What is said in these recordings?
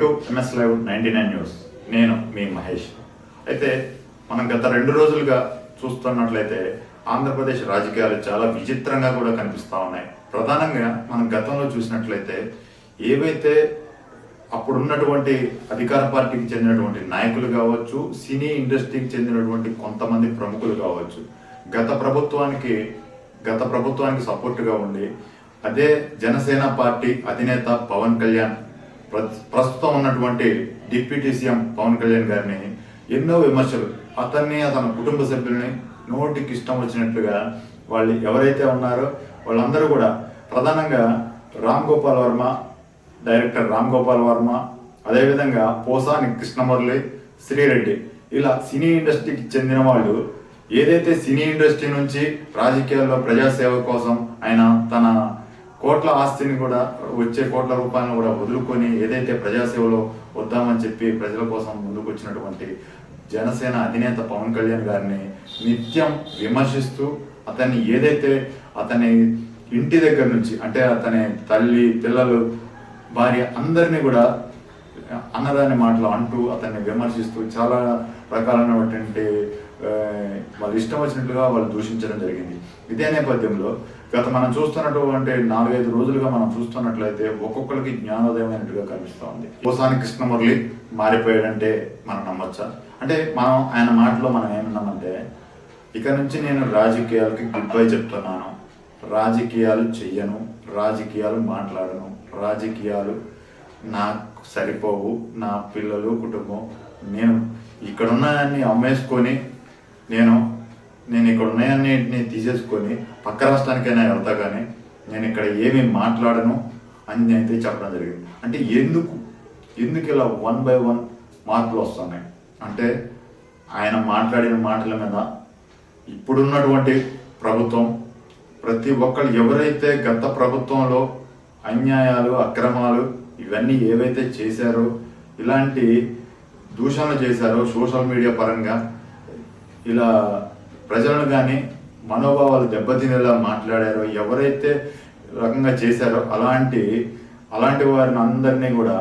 To MS live ninety nine news నేను మీ మహేష్. అయితే మనం గత రెండు రోజులుగా చూస్తున్నట్లయితే ఆంధ్రప్రదేశ్ రాజకీయాలు చాలా విచిత్రంగా కూడా కనిపిస్తూ ఉన్నాయి. ప్రధానంగా మనం గతంలో చూసినట్లయితే ఏవైతే అప్పుడున్నటువంటి అధికార పార్టీకి చెందినటువంటి నాయకులు కావచ్చు సినీ ఇండస్ట్రీకి చెందినటువంటి కొంతమంది ప్రముఖులు కావచ్చు గత ప్రభుత్వానికి గత ప్రభుత్వానికి సపోర్టుగా ఉండి అదే జనసేన పార్టీ అధినేత పవన్ కళ్యాణ్ ప్రస్తుతం ఉన్నటువంటి డిప్యూటీ సీఎం పవన్ కళ్యాణ్ గారిని ఎన్నో విమర్శలు. అతన్ని అతని కుటుంబ సభ్యుల్ని నోటికి ఇష్టం వచ్చినట్లుగా వాళ్ళు ఎవరైతే ఉన్నారో వాళ్ళందరూ కూడా ప్రధానంగా రామ్ గోపాల్ వర్మ డైరెక్టర్ రామ్ గోపాల్ వర్మ అదేవిధంగా పోసాని కృష్ణమురళి శ్రీరెడ్డి. ఇలా సినీ ఇండస్ట్రీకి చెందిన వాళ్ళు ఏదైతే సినీ ఇండస్ట్రీ నుంచి రాజకీయాల్లో ప్రజాసేవ కోసం ఆయన తన కోట్ల ఆస్తిని కూడా వచ్చే కోట్ల రూపాయలను కూడా వదులుకొని ఏదైతే ప్రజాసేవలో వద్దామని చెప్పి ప్రజల కోసం ముందుకు వచ్చినటువంటి జనసేన అధినేత పవన్ కళ్యాణ్ గారిని నిత్యం విమర్శిస్తూ అతన్ని ఏదైతే అతని ఇంటి దగ్గర నుంచి అంటే అతని తల్లి పిల్లలు భార్య అందరినీ కూడా అన్నదాని మాటలు అంటూ అతన్ని విమర్శిస్తూ చాలా రకాలైనటువంటి వాళ్ళు ఇష్టం వచ్చినట్లుగా వాళ్ళు దూషించడం జరిగింది. ఇదే నేపథ్యంలో గత మనం చూస్తున్నటువంటి నాలుగైదు రోజులుగా మనం చూస్తున్నట్లయితే ఒక్కొక్కరికి జ్ఞానోదయమైనట్టుగా కనిపిస్తూ ఉంది. పోసాని కృష్ణమురళి మారిపోయాడంటే మనం నమ్మొచ్చా? అంటే మనం ఆయన మాటలో మనం ఏమన్నామంటే ఇక నుంచి నేను రాజకీయాలకి గుడ్ బై చెప్తున్నాను. రాజకీయాలు చెయ్యను రాజకీయాలు మాట్లాడను. రాజకీయాలు నాకు సరిపోవు నా పిల్లలు కుటుంబం. నేను ఇక్కడ అమ్మేసుకొని నేను నేను ఇక్కడ ఉన్నాయన్నింటినీ తీసేసుకొని పక్క రాష్ట్రానికైనా వెళ్తా కానీ నేను ఇక్కడ ఏమీ మాట్లాడను అని అయితే చెప్పడం జరిగింది. అంటే ఎందుకు? ఎందుకు ఇలా వన్ బై వన్ మార్పులు వస్తున్నాయి? అంటే ఆయన మాట్లాడిన మాటల మీద ఇప్పుడున్నటువంటి ప్రభుత్వం ప్రతి ఒక్కరు ఎవరైతే గత ప్రభుత్వంలో అన్యాయాలు అక్రమాలు ఇవన్నీ ఏవైతే చేశారో ఇలాంటి దూషణలు చేశారో సోషల్ మీడియా పరంగా ఇలా ప్రజలను కానీ మనోభావాలు దెబ్బతినేలా మాట్లాడారో ఎవరైతే రకంగా చేశారో అలాంటి అలాంటి వారిని అందరినీ కూడా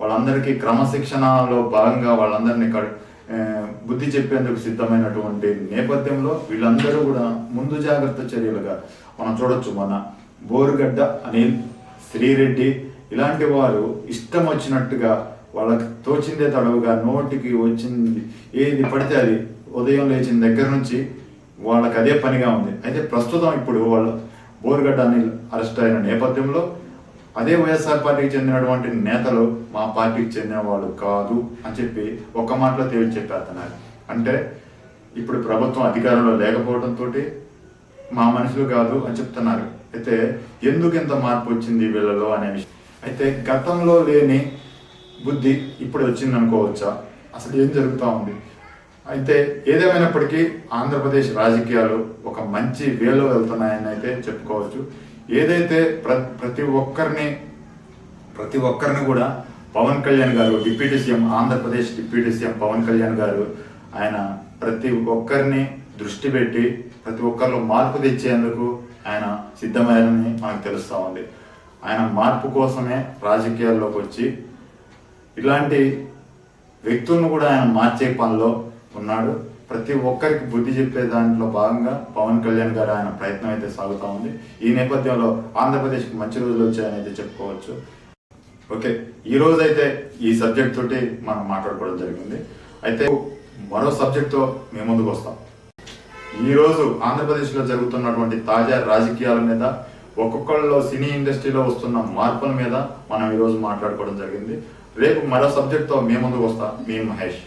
వాళ్ళందరికీ క్రమశిక్షణలో భాగంగా వాళ్ళందరినీ కడ్- బుద్ధి చెప్పేందుకు సిద్ధమైనటువంటి నేపథ్యంలో వీళ్ళందరూ కూడా ముందు జాగ్రత్త చర్యలుగా మనం చూడొచ్చు. మన బోరుగడ్డ అనిల్ శ్రీరెడ్డి ఇలాంటి వారు ఇష్టం వచ్చినట్టుగా వాళ్ళకి తోచిందే తడవుగా నోటికి వచ్చింది ఏది పడితే అది ఉదయం లేచిన దగ్గర నుంచి వాళ్ళకి అదే పనిగా ఉంది. అయితే ప్రస్తుతం ఇప్పుడు వాళ్ళు బోరుగడ్డ అనిల్ అరెస్ట్ అయిన నేపథ్యంలో అదే వైఎస్ఆర్ పార్టీకి చెందినటువంటి నేతలు మా పార్టీకి చెందిన వాళ్ళు కాదు అని చెప్పి ఒక్క మాటలో తేల్చి చెప్పేస్తున్నారు అంటే ఇప్పుడు ప్రభుత్వం అధికారంలో లేకపోవడంతో మా మనుషులు కాదు అని చెప్తున్నారు. అయితే ఎందుకు ఇంత మార్పు వచ్చింది వీళ్ళలో అనే విషయం. అయితే గతంలో లేని బుద్ధి ఇప్పుడు వచ్చింది అనుకోవచ్చా అసలు ఏం జరుగుతూ ఉంది? అయితే ఏదేమైనప్పటికీ ఆంధ్రప్రదేశ్ రాజకీయాలు ఒక మంచి వేలో వెళ్తున్నాయని అయితే చెప్పుకోవచ్చు. ఏదైతే ప్ర ప్రతి ఒక్కరిని ప్రతి ఒక్కరిని కూడా పవన్ కళ్యాణ్ గారు deputy CM Andhra Pradesh deputy CM Pawan Kalyan గారు ఆయన ప్రతి ఒక్కరిని దృష్టి పెట్టి ప్రతి ఒక్కరిలో మార్పు తెచ్చేందుకు ఆయన సిద్ధమయ్యారని మనకు తెలుస్తూ ఉంది. ఆయన మార్పు కోసమే రాజకీయాల్లోకి వచ్చి ఇలాంటి వ్యక్తులను కూడా ఆయన మార్చే పనిలో ఉన్నాడు. ప్రతి ఒక్కరికి బుద్ధి చెప్పే దాంట్లో భాగంగా పవన్ కళ్యాణ్ గారు ఆయన ప్రయత్నం అయితే సాగుతూ ఉంది. ఈ నేపథ్యంలో ఆంధ్రప్రదేశ్కి మంచి రోజులు వచ్చాయని అయితే చెప్పుకోవచ్చు. ఓకే ఈ రోజు అయితే ఈ సబ్జెక్ట్ తోటి మనం మాట్లాడుకోవడం జరిగింది. అయితే మరో సబ్జెక్ట్తో మేము ముందుకు వస్తాం. ఈరోజు ఆంధ్రప్రదేశ్లో జరుగుతున్నటువంటి తాజా రాజకీయాల మీద ఒక్కొక్కళ్ళు సినీ ఇండస్ట్రీలో వస్తున్న మార్పుల మీద మనం ఈరోజు మాట్లాడుకోవడం జరిగింది. రేపు మరో సబ్జెక్ట్తో మేము ముందుకు వస్తాం. మీ మహేష్.